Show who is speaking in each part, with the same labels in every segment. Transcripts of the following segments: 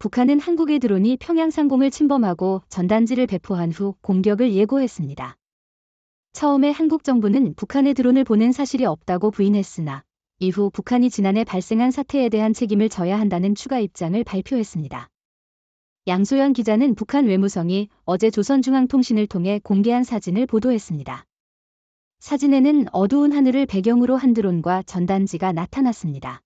Speaker 1: 북한은 한국의 드론이 평양 상공을 침범하고 전단지를 배포한 후 공격을 예고했습니다. 처음에 한국 정부는 북한의 드론을 보낸 사실이 없다고 부인했으나 이후 북한이 지난해 발생한 사태에 대한 책임을 져야 한다는 추가 입장을 발표했습니다. 양소연 기자는 북한 외무성이 어제 조선중앙통신을 통해 공개한 사진을 보도했습니다. 사진에는 어두운 하늘을 배경으로 한 드론과 전단지가 나타났습니다.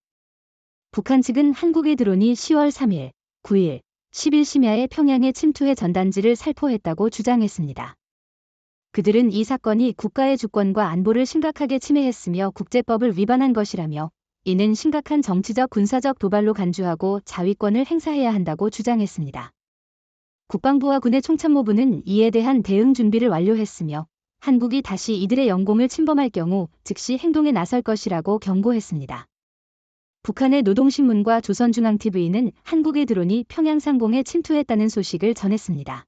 Speaker 1: 북한 측은 한국의 드론이 10월 3일, 9일, 10일 심야에 평양에 침투해 전단지를 살포했다고 주장했습니다. 그들은 이 사건이 국가의 주권과 안보를 심각하게 침해했으며 국제법을 위반한 것이라며 이는 심각한 정치적 군사적 도발로 간주하고 자위권을 행사해야 한다고 주장했습니다. 국방부와 군의 총참모부는 이에 대한 대응 준비를 완료했으며 한국이 다시 이들의 영공을 침범할 경우 즉시 행동에 나설 것이라고 경고했습니다. 북한의 노동신문과 조선중앙TV는 한국의 드론이 평양 상공에 침투했다는 소식을 전했습니다.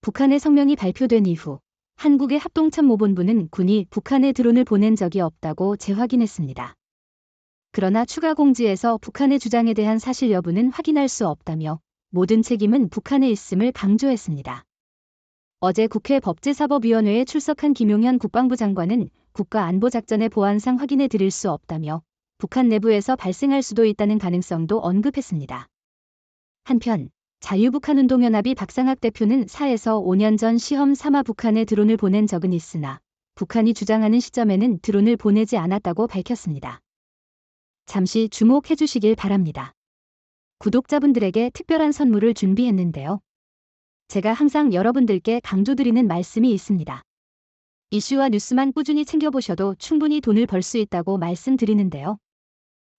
Speaker 1: 북한의 성명이 발표된 이후 한국의 합동참모본부는 군이 북한에 드론을 보낸 적이 없다고 재확인했습니다. 그러나 추가 공지에서 북한의 주장에 대한 사실 여부는 확인할 수 없다며 모든 책임은 북한에 있음을 강조했습니다. 어제 국회 법제사법위원회에 출석한 김용현 국방부 장관은 국가안보작전의 보안상 확인해 드릴 수 없다며 북한 내부에서 발생할 수도 있다는 가능성도 언급했습니다. 한편 자유북한운동연합이 박상학 대표는 4에서 5년 전 시험 삼아 북한에 드론을 보낸 적은 있으나 북한이 주장하는 시점에는 드론을 보내지 않았다고 밝혔습니다. 잠시 주목해 주시길 바랍니다. 구독자분들에게 특별한 선물을 준비했는데요. 제가 항상 여러분들께 강조드리는 말씀이 있습니다. 이슈와 뉴스만 꾸준히 챙겨보셔도 충분히 돈을 벌 수 있다고 말씀드리는데요.